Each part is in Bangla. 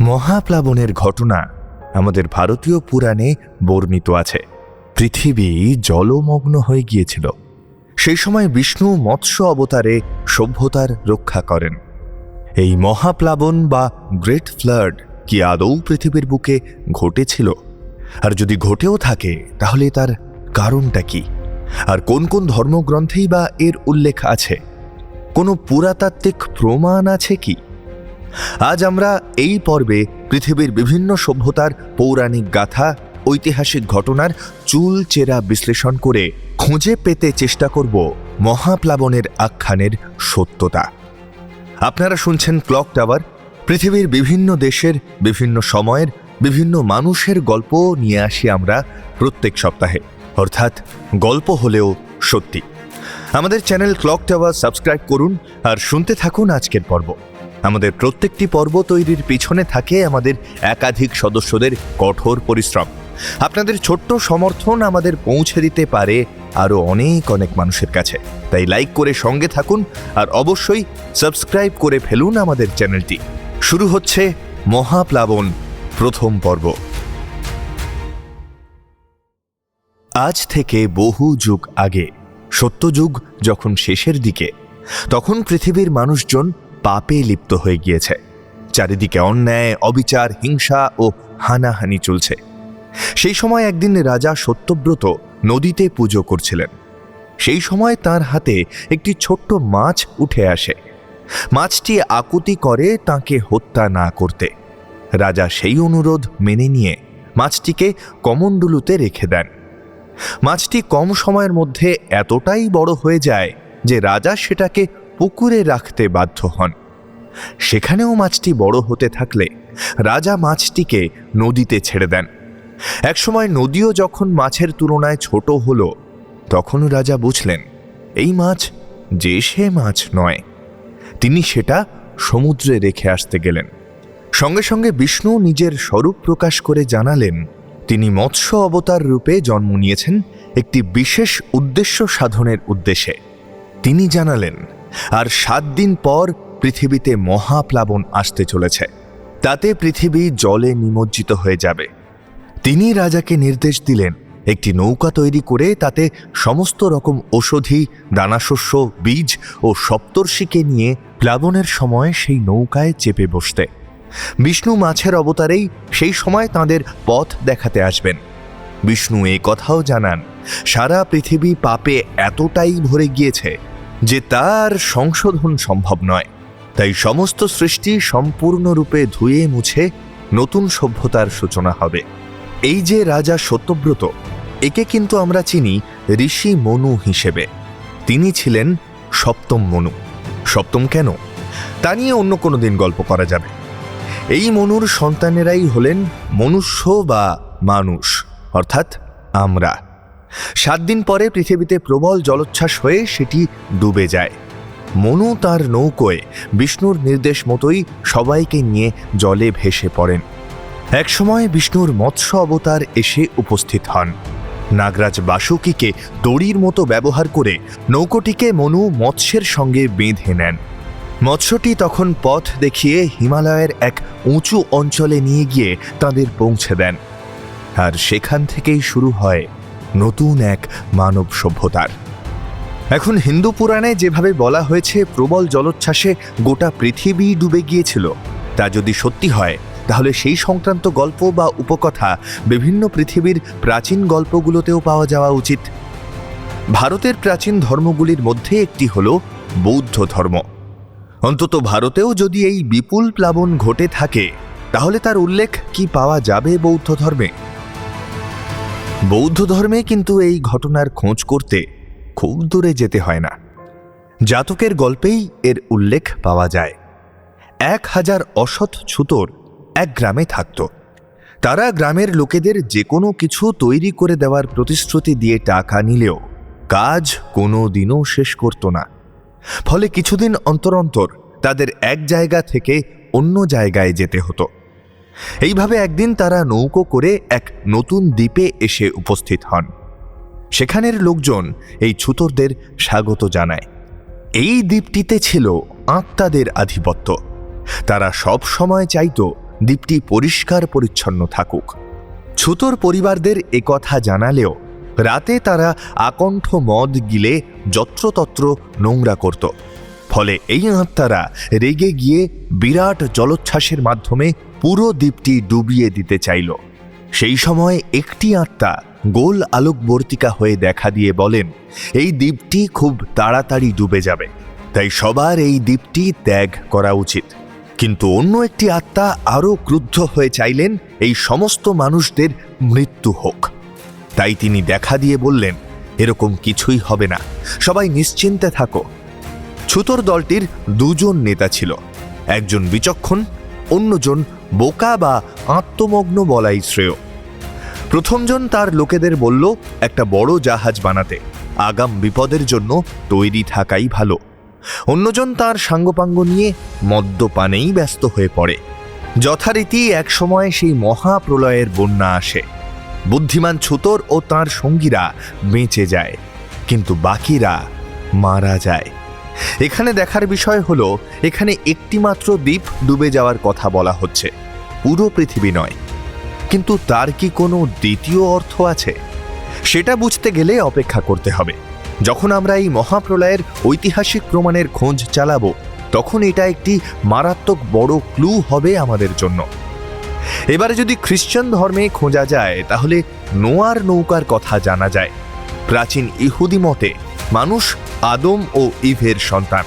মহাপ্লাবনের ঘটনা আমাদের ভারতীয় পুরাণে বর্ণিত আছে। পৃথিবী জলমগ্ন হয়ে গিয়েছিল। সেই সময় বিষ্ণু মৎস্য অবতারে সভ্যতার রক্ষা করেন। এই মহাপ্লাবন বা গ্রেট ফ্লাড কি আদৌ পৃথিবীর বুকে ঘটেছিল? আর যদি ঘটেও থাকে, তাহলে তার কারণটা কি? আর কোন কোন ধর্মগ্রন্থেই বা এর উল্লেখ আছে? কোনো পুরাতাত্ত্বিক প্রমাণ আছে কি? আজ আমরা এই পর্বে পৃথিবীর বিভিন্ন সভ্যতার পৌরাণিক গাথা, ঐতিহাসিক ঘটনার চুল চেরা বিশ্লেষণ করে খুঁজে পেতে চেষ্টা করব মহাপ্লাবনের আখ্যানের সত্যতা। আপনারা শুনছেন ক্লক টাওয়ার, পৃথিবীর বিভিন্ন দেশের, বিভিন্ন সময়ের, বিভিন্ন মানুষের গল্প নিয়ে আসি আমরা প্রত্যেক সপ্তাহে। অর্থাৎ গল্প হলেও সত্যি। আমাদের চ্যানেল ক্লক টাওয়ার সাবস্ক্রাইব করুন আর শুনতে থাকুন আজকের পর্ব। আমাদের প্রত্যেকটি পর্ব তৈরির পিছনে থাকে আমাদের একাধিক সদস্যদের কঠোর পরিশ্রম। আপনাদের ছোট্ট সমর্থন আমাদের পৌঁছে দিতে পারে আরও অনেক অনেক মানুষের কাছে। তাই লাইক করে সঙ্গে থাকুন আর অবশ্যই সাবস্ক্রাইব করে ফেলুন আমাদের চ্যানেলটি। শুরু হচ্ছে মহাপ্লাবন প্রথম পর্ব। আজ থেকে বহু যুগ আগে সত্যযুগ যখন শেষের দিকে, তখন পৃথিবীর মানুষজন পাপে লিপ্ত হয়ে গিয়েছে। চারিদিকে অন্যায়, অবিচার, হিংসা ও হানাহানি চলছে। সেই সময় একদিন রাজা সত্যব্রত নদীতে পুজো করছিলেন। সেই সময় তার হাতে একটি ছোট্ট মাছ উঠে আসে। মাছটি আকুতি করে তাকে হত্যা না করতে। রাজা সেই অনুরোধ মেনে নিয়ে মাছটিকে কমণ্ডলুতে রেখে দেন। মাছটি কম সময়ের মধ্যে এতটাই বড় হয়ে যায় যে রাজা সেটাকে পুকুরে রাখতে বাধ্য হন। সেখানেও মাছটি বড় হতে থাকলে রাজা মাছটিকে নদীতে ছেড়ে দেন। একসময় নদীও যখন মাছের তুলনায় ছোট হলো তখন রাজা বুঝলেন, এই মাছ যে সে মাছ নয়। তিনি সেটা সমুদ্রে রেখে আসতে গেলেন। সঙ্গে সঙ্গে বিষ্ণু নিজের স্বরূপ প্রকাশ করে জানালেন, তিনি মৎস্য অবতার রূপে জন্ম নিয়েছেন একটি বিশেষ উদ্দেশ্য সাধনের উদ্দেশ্যে। তিনি জানালেন আর সাত দিন পর পৃথিবীতে মহাপ্লাবন আসতে চলেছে। তাতে পৃথিবী জলে নিমজ্জিত হয়ে যাবে। তিনি রাজাকে নির্দেশ দিলেন একটি নৌকা তৈরি করে তাতে সমস্ত রকম ঔষধি, দানাশস্য, বীজ ও সপ্তর্ষিকে নিয়ে প্লাবনের সময় সেই নৌকায় চেপে বসতে। বিষ্ণু মাছের অবতারেই সেই সময় তাঁদের পথ দেখাতে আসবেন। বিষ্ণু এ কথাও জানান, সারা পৃথিবী পাপে এতটাই ভরে গিয়েছে যে তার সংশোধন সম্ভব নয়। তাই সমস্ত সৃষ্টি সম্পূর্ণরূপে ধুয়ে মুছে নতুন সভ্যতার সূচনা হবে। এই যে রাজা সত্যব্রত, একে কিন্তু আমরা চিনি ঋষি মনু হিসেবে। তিনি ছিলেন সপ্তম মনু। সপ্তম কেন? তা নিয়ে অন্য কোনো দিন গল্প করা যাবে। এই মনুর সন্তানেরাই হলেন মনুষ্য বা মানুষ, অর্থাৎ আমরা। সাত দিন পরে পৃথিবীতে প্রবল জলোচ্ছ্বাস হয়ে সেটি ডুবে যায়। মনু তার নৌকোয় বিষ্ণুর নির্দেশ মতোই সবাইকে নিয়ে জলে ভেসে পড়েন। একসময় বিষ্ণুর মৎস্য অবতার এসে উপস্থিত হন। নাগরাজ বাসুকিকে দড়ির মতো ব্যবহার করে নৌকোটিকে মনু মৎস্যের সঙ্গে বেঁধে নেন। মৎস্যটি তখন পথ দেখিয়ে হিমালয়ের এক উঁচু অঞ্চলে নিয়ে গিয়ে তাদের পৌঁছে দেন। আর সেখান থেকেই শুরু হয় নতুন এক মানব সভ্যতার। এখন হিন্দু পুরাণে যেভাবে বলা হয়েছে, প্রবল জলোচ্ছ্বাসে গোটা পৃথিবী ডুবে গিয়েছিল। তা যদি সত্যি হয়, তাহলে সেই সংক্রান্ত গল্প বা উপকথা বিভিন্ন পৃথিবীর প্রাচীন গল্পগুলোতেও পাওয়া যাওয়া উচিত। ভারতের প্রাচীন ধর্মগুলির মধ্যে একটি হল বৌদ্ধ ধর্ম। অন্তত ভারতেও যদি এই বিপুল প্লাবন ঘটে থাকে, তাহলে তার উল্লেখ কি পাওয়া যাবে বৌদ্ধ ধর্মে? বৌদ্ধ ধর্মে কিন্তু এই ঘটনার খোঁজ করতে খুব দূরে যেতে হয় না। জাতকের গল্পেই এর উল্লেখ পাওয়া যায়। এক হাজার অসৎ ছুতোর এক গ্রামে থাকত। তারা গ্রামের লোকেদের যে কোনো কিছু তৈরি করে দেওয়ার প্রতিশ্রুতি দিয়ে টাকা নিলেও কাজ কোনো দিনও শেষ করত না। ফলে কিছুদিন অন্তর অন্তর তাদের এক জায়গা থেকে অন্য জায়গায় যেতে হতো। এইভাবে একদিন তারা নৌকো করে এক নতুন দ্বীপে এসে উপস্থিত হন। সেখানের লোকজন এই ছুতরদের স্বাগত জানায়। এই দ্বীপটিতে ছিল আত্মাদের আধিপত্য। তারা সব সময় চাইতো দ্বীপটি পরিষ্কার পরিচ্ছন্ন থাকুক। ছুতোর পরিবারদের একথা জানালেও রাতে তারা আকণ্ঠ মদ গিলে যত্রতত্র নোংরা করত। ফলে এই আত্মারা রেগে গিয়ে বিরাট জলোচ্ছ্বাসের মাধ্যমে পুরো দ্বীপটি ডুবিয়ে দিতে চাইল। সেই সময় একটি আত্মা গোল আলোকবর্তিকা হয়ে দেখা দিয়ে বলেন, এই দ্বীপটি খুব তাড়াতাড়ি ডুবে যাবে, তাই সবার এই দ্বীপটি ত্যাগ করা উচিত। কিন্তু অন্য একটি আত্মা আরও ক্রুদ্ধ হয়ে চাইলেন, এই সমস্ত মানুষদের মৃত্যু হোক। তাই তিনি দেখা দিয়ে বললেন, এরকম কিছুই হবে না, সবাই নিশ্চিন্তে থাকো। ছুতোর দলটির দুজন নেতা ছিল, একজন বিচক্ষণ, অন্যজন বোকা বা আত্মমগ্ন বলাই শ্রেয়। প্রথমজন তার লোকেদের বলল, একটা বড় জাহাজ বানাতে। আগাম বিপদের জন্য তৈরি থাকাই ভালো। অন্যজন তার সাঙ্গপাঙ্গ নিয়ে মদ্যপানেই ব্যস্ত হয়ে পড়ে। যথারীতি একসময় সেই মহাপ্রলয়ের বন্যা আসে। বুদ্ধিমান ছুতোর ও তার সঙ্গীরা বেঁচে যায়, কিন্তু বাকিরা মারা যায়। এখানে দেখার বিষয় হলো, এখানে একটিমাত্র দ্বীপ ডুবে যাওয়ার কথা বলা হচ্ছে। পুরো পৃথিবী নয়। কিন্তু তার কি কোনো দ্বিতীয় অর্থ আছে? সেটা বুঝতে গেলে অপেক্ষা করতে হবে। যখন আমরা এই মহাপ্রলয়ের ঐতিহাসিক প্রমাণের খোঁজ চালাবো, তখন এটা একটি মারাত্মক বড় ক্লু হবে আমাদের জন্য। এবারে যদি খ্রিস্টান ধর্মে খোঁজা যায়, তাহলে নোয়ার নৌকার কথা জানা যায়। প্রাচীন ইহুদি মতে, মানুষ আদম ও ইভের সন্তান।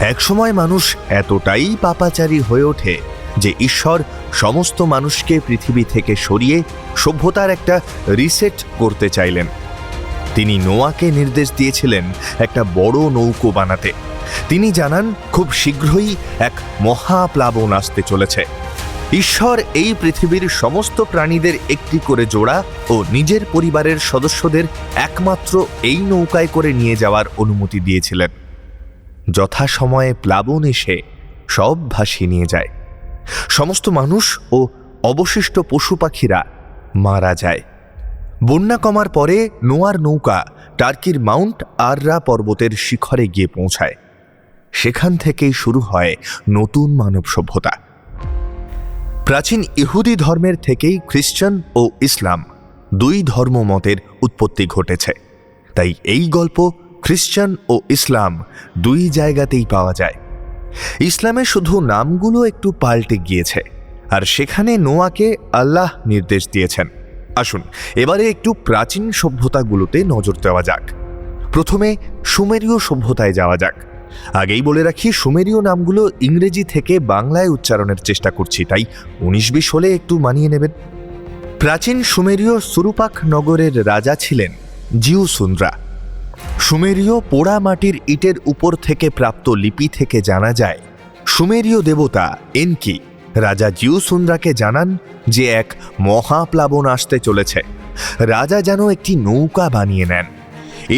একসময় মানুষ এতটাই পাপাচারী হয়ে ওঠে যে ঈশ্বর সমস্ত মানুষকে পৃথিবী থেকে সরিয়ে সভ্যতার একটা রিসেট করতে চাইলেন। তিনি নোয়াকে নির্দেশ দিয়েছিলেন একটা বড় নৌকো বানাতে। তিনি জানান, খুব শীঘ্রই এক মহাপ্লাবন আসতে চলেছে। ঈশ্বর এই পৃথিবীর সমস্ত প্রাণীদের একটি করে জোড়া ও নিজের পরিবারের সদস্যদের একমাত্র এই নৌকায় করে নিয়ে যাওয়ার অনুমতি দিয়েছিলেন। যথাসময়ে প্লাবন এসে সব ভাসিয়ে নিয়ে যায়। সমস্ত মানুষ ও অবশিষ্ট পশু পাখিরা মারা যায়। বন্যা কমার পরে নোয়ার নৌকা টার্কির মাউন্ট আররা পর্বতের শিখরে গিয়ে পৌঁছায়। সেখান থেকেই শুরু হয় নতুন মানব সভ্যতা। প্রাচীন ইহুদি ধর্মের থেকেই খ্রিস্টান ও ইসলাম দুই ধর্মমতের উৎপত্তি ঘটেছে। তাই এই গল্প খ্রিস্টান ও ইসলাম দুই জায়গাতেই পাওয়া যায়। ইসলামে শুধু নামগুলো একটু পাল্টে গিয়েছে, আর সেখানে নোয়াকে আল্লাহ নির্দেশ দিয়েছেন। আসুন, এবারে একটু প্রাচীন সভ্যতাগুলোতে নজর দেওয়া যাক। প্রথমে সুমেরীয় সভ্যতায় যাওয়া যাক। আগেই বলে রাখি, সুমেরীয় নামগুলো ইংরেজি থেকে বাংলায় উচ্চারণের চেষ্টা করছি, তাই উনিশ বিশ হলে একটু মানিয়ে নেবেন। প্রাচীন সুমেরীয় সুরুপাক নগরের রাজা ছিলেন জিউসুন্দ্রা। সুমেরীয় পোড়া মাটির ইটের উপর থেকে প্রাপ্ত লিপি থেকে জানা যায়, সুমেরীয় দেবতা এনকি রাজা জিউসুন্দ্রাকে জানান যে এক মহাপ্লাবন আসতে চলেছে। রাজা যেন একটি নৌকা বানিয়ে নেন।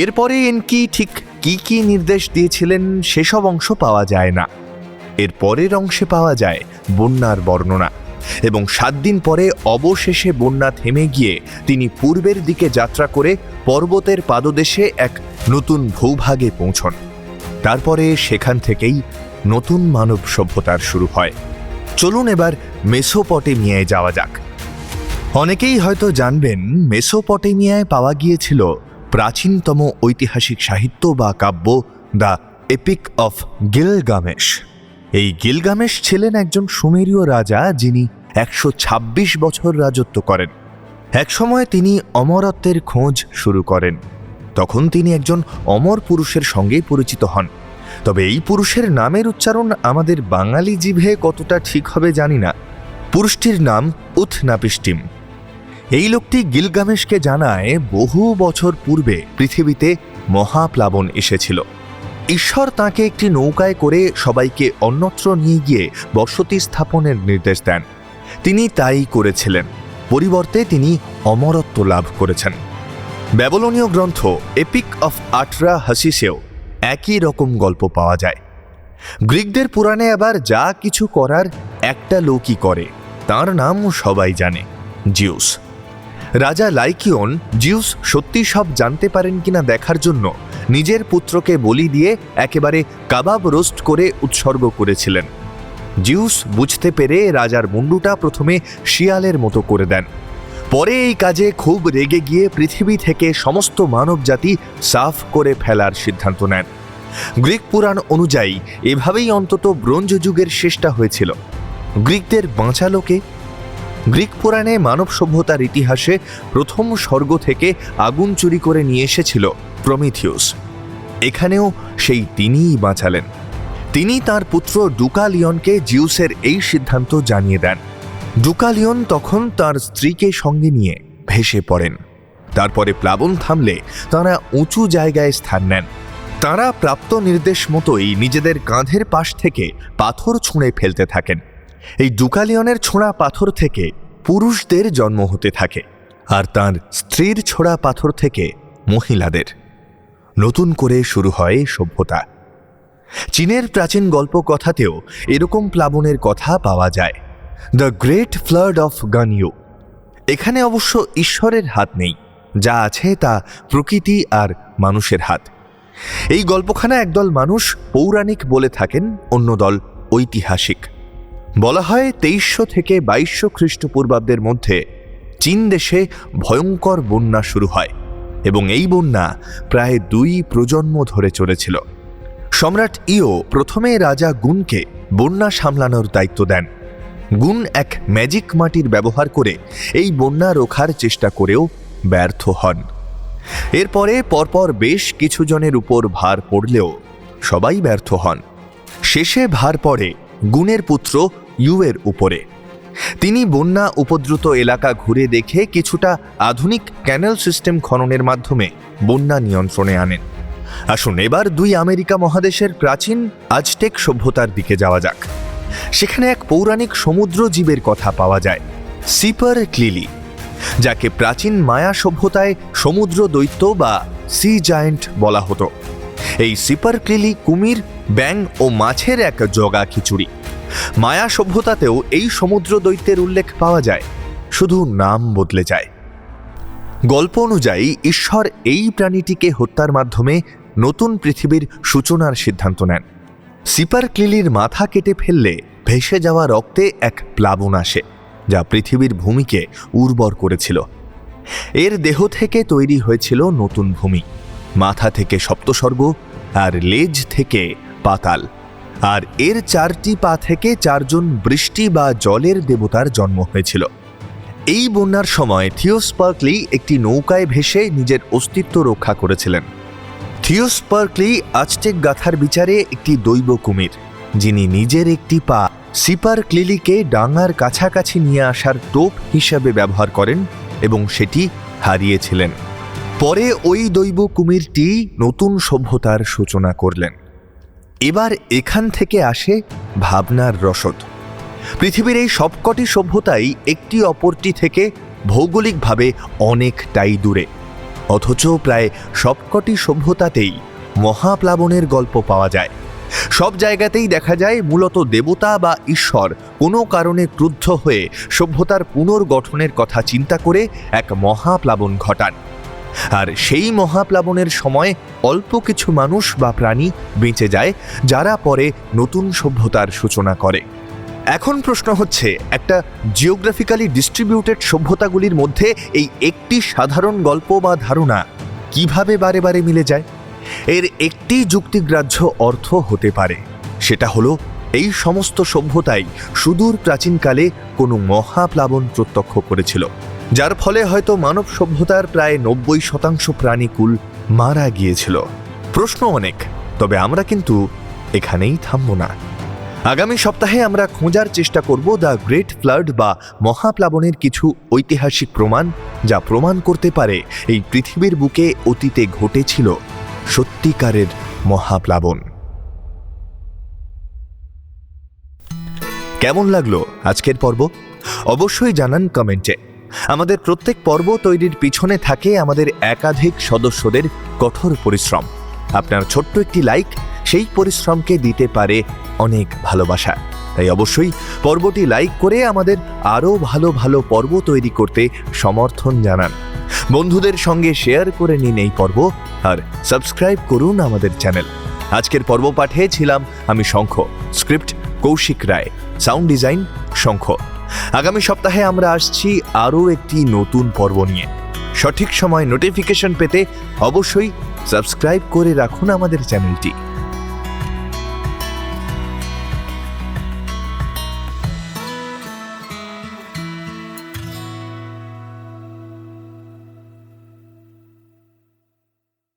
এরপরে এনকি ঠিক কি কি নির্দেশ দিয়েছিলেন সেসব অংশ পাওয়া যায় না। এর পরের অংশে পাওয়া যায় বন্যার বর্ণনা এবং সাত দিন পরে অবশেষে বন্যা থেমে গিয়ে তিনি পূর্বের দিকে যাত্রা করে পর্বতের পাদদেশে এক নতুন ভূভাগে পৌঁছন। তারপরে সেখান থেকেই নতুন মানব সভ্যতার শুরু হয়। চলুন এবার মেসোপটেমিয়ায় যাওয়া যাক। অনেকেই হয়তো জানবেন, মেসোপটেমিয়ায় পাওয়া গিয়েছিল প্রাচীনতম ঐতিহাসিক সাহিত্য বা কাব্য, দ্য এপিক অফ গিলগামেশ। এই গিলগামেশ ছিলেন একজন সুমেরীয় রাজা যিনি একশো ছাব্বিশ বছর রাজত্ব করেন। একসময় তিনি অমরত্বের খোঁজ শুরু করেন। তখন তিনি একজন অমর পুরুষের সঙ্গে পরিচিত হন। তবে এই পুরুষের নামের উচ্চারণ আমাদের বাঙালি জিভে কতটা ঠিক হবে জানি না। পুরুষটির নাম উথনাপিষ্টিম এই লোকটি গিলগামেশকে জানায়, বহু বছর পূর্বে পৃথিবীতে মহাপ্লাবন এসেছিল। ঈশ্বর তাকে একটি নৌকায় করে সবাইকে অন্যত্র নিয়ে গিয়ে বসতি স্থাপনের নির্দেশ দেন। তিনি তাই করেছিলেন। পরিবর্তে তিনি অমরত্ব লাভ করেছেন। ব্যবলনীয় গ্রন্থ এপিক অফ আটরা হাসিসেও একই রকম গল্প পাওয়া যায়। গ্রিকদের পুরাণে আবার যা কিছু করার একটা লোকই করে, তার নাম সবাই জানে, জিউস। রাজা লাইকিওন জিউস সত্যি সব জানতে পারেন কিনা দেখার জন্য নিজের পুত্রকে বলি দিয়ে একেবারে কাবাব রোস্ট করে উৎসর্গ করেছিলেন। জিউস বুঝতে পেরে রাজার মুন্ডুটা প্রথমে শিয়ালের মতো করে দেন। পরে এই কাজে খুব রেগে গিয়ে পৃথিবী থেকে সমস্ত মানবজাতি সাফ করে ফেলার সিদ্ধান্ত নেন। গ্রিক পুরাণ অনুযায়ী এভাবেই অন্তত ব্রোঞ্জ যুগের শেষটা হয়েছিল। গ্রিকদের বাঁচালোকে গ্রিক পুরাণে মানব সভ্যতার ইতিহাসে প্রথম স্বর্গ থেকে আগুন চুরি করে নিয়ে এসেছিল প্রমিথিউস। এখানেও সেই তিনিই বাঁচালেন। তিনি তার পুত্র ডুকালিয়নকে জিউসের এই সিদ্ধান্ত জানিয়ে দেন। ডুকালিয়ন তখন তার স্ত্রীকে সঙ্গে নিয়ে ভেসে পড়েন। তারপরে প্লাবন থামলে তারা উঁচু জায়গায় স্থান নেন। তারা প্রাপ্ত নির্দেশ মতোই নিজেদের কাঁধের পাশ থেকে পাথর ছুঁড়ে ফেলতে থাকেন। এই ডুকালিয়নের ছোঁড়া পাথর থেকে পুরুষদের জন্ম হতে থাকে আর তার স্ত্রীর ছোড়া পাথর থেকে মহিলাদের। নতুন করে শুরু হয় সভ্যতা। চীনের প্রাচীন গল্প কথাতেও এরকম প্লাবনের কথা পাওয়া যায়। দ্য গ্রেট ফ্লাড অফ গানিউ। এখানে অবশ্য ঈশ্বরের হাত নেই, যা আছে তা প্রকৃতি আর মানুষের হাত। এই গল্পখানা একদল মানুষ পৌরাণিক বলে থাকেন, অন্য দল ঐতিহাসিক। বলা হয় তেইশশো থেকে বাইশশো খ্রিস্টপূর্বাব্দের মধ্যে চীন দেশে ভয়ঙ্কর বন্যা শুরু হয় এবং এই বন্যা প্রায় দুই প্রজন্ম ধরে চলেছিল। সম্রাট ইও প্রথমে রাজা গুনকে বন্যা সামলানোর দায়িত্ব দেন। গুন এক ম্যাজিক মাটির ব্যবহার করে এই বন্যা রোখার চেষ্টা করেও ব্যর্থ হন। এরপরে পরপর বেশ কিছু জনের উপর ভার পড়লেও সবাই ব্যর্থ হন। শেষে ভার পড়ে গুণের পুত্র ইউয়ের উপরে। তিনি বন্যা উপদ্রুত এলাকা ঘুরে দেখে কিছুটা আধুনিক ক্যানেল সিস্টেম খননের মাধ্যমে বন্যা নিয়ন্ত্রণে আনেন। আসুন এবার দুই আমেরিকা মহাদেশের প্রাচীন আজটেক সভ্যতার দিকে যাওয়া যাক। সেখানে এক পৌরাণিক সমুদ্র জীবের কথা পাওয়া যায়, সিপার ক্লিলি, যাকে প্রাচীন মায়া সভ্যতায় সমুদ্র দৈত্য বা সি জায়েন্ট বলা হতো। এই সিপার ক্লিলি কুমির ব্যাং ও মাছের এক জগা খিচুড়ি। মায়া সভ্যতাতেও এই সমুদ্র দৈত্যের উল্লেখ পাওয়া যায়। শুধু নাম বদলে যায়। গল্প অনুযায়ী, ঈশ্বর এই প্রাণীটিকে হত্যার মাধ্যমে নতুন পৃথিবীর সূচনার সিদ্ধান্ত নেন। সিপার ক্লিলির মাথা কেটে ফেললে ভেসে যাওয়া রক্তে এক প্লাবন আসে, যা পৃথিবীর ভূমিকে উর্বর করেছিল। এর দেহ থেকে তৈরি হয়েছিল নতুন ভূমি। মাথা থেকে সপ্তস্বর্গ আর লেজ থেকে পাতাল। আর এর চারটি পা থেকে চারজন বৃষ্টি বা জলের দেবতার জন্ম হয়েছিল। এই বন্যার সময় থিওস্পার্কলি একটি নৌকায় ভেসে নিজের অস্তিত্ব রক্ষা করেছিলেন। থিওস্পার্কলি আজটেক গাথার বিচারে একটি দৈব কুমির, যিনি নিজের একটি পা সিপার ক্লিলিকে ডাঙার কাছাকাছি নিয়ে আসার টোপ হিসাবে ব্যবহার করেন এবং সেটি হারিয়েছিলেন। পরে ওই দৈব কুমিরটি নতুন সভ্যতার সূচনা করলেন। এবার এখান থেকে আসে ভাবনার রসদ। পৃথিবীর এই সবকটি সভ্যতাই একটি অপরটি থেকে ভৌগোলিকভাবে অনেকটাই দূরে। অথচ প্রায় সবকটি সভ্যতাতেই মহাপ্লাবনের গল্প পাওয়া যায়। সব জায়গাতেই দেখা যায় মূলত দেবতা বা ঈশ্বর কোনো কারণে ক্রুদ্ধ হয়ে সভ্যতার পুনর্গঠনের কথা চিন্তা করে এক মহাপ্লাবন ঘটান। আর সেই মহাপ্লাবনের সময় অল্প কিছু মানুষ বা প্রাণী বেঁচে যায়, যারা পরে নতুন সভ্যতার সূচনা করে। এখন প্রশ্ন হচ্ছে, একটা জিওগ্রাফিক্যালি ডিস্ট্রিবিউটেড সভ্যতাগুলির মধ্যে এই একটি সাধারণ গল্প বা ধারণা কীভাবে বারে বারে মিলে যায়? এর একটি যুক্তিগ্রাহ্য অর্থ হতে পারে, সেটা হলো, এই সমস্ত সভ্যতাই সুদূর প্রাচীনকালে কোনো মহাপ্লাবন প্রত্যক্ষ করেছিল। যার ফলে হয়তো মানব সভ্যতার প্রায় নব্বই শতাংশ প্রাণীকুল মারা গিয়েছিল। প্রশ্ন অনেক, তবে আমরা কিন্তু এখানেই থামব না। আগামী সপ্তাহে আমরা খোঁজার চেষ্টা করব দ্য গ্রেট ফ্লাড বা মহাপ্লাবনের কিছু ঐতিহাসিক প্রমাণ যা প্রমাণ করতে পারে এই পৃথিবীর বুকে অতীতে ঘটেছিল সত্যিকারের মহাপ্লাবন। কেমন লাগল আজকের পর্ব? অবশ্যই জানান কমেন্টে। আমাদের প্রত্যেক পর্ব তৈরির পিছনে থাকে আমাদের একাধিক সদস্যদের কঠোর পরিশ্রম। আপনার ছোট্ট একটি লাইক সেই পরিশ্রমকে দিতে পারে অনেক ভালোবাসা। তাই অবশ্যই পর্বটি লাইক করে আমাদের আরও ভালো ভালো পর্ব তৈরি করতে সমর্থন জানান। বন্ধুদের সঙ্গে শেয়ার করে নিন এই পর্ব আর সাবস্ক্রাইব করুন আমাদের চ্যানেল আজকের পর্ব পাঠে ছিলাম আমি Shankha script Kaushik Roy sound design Shankha. আগামী সপ্তাহে আমরা আসছি আরও একটি নতুন পর্ব নিয়ে। সঠিক সময় নোটিফিকেশন পেতে অবশ্যই সাবস্ক্রাইব করে রাখুন আমাদের চ্যানেলটি।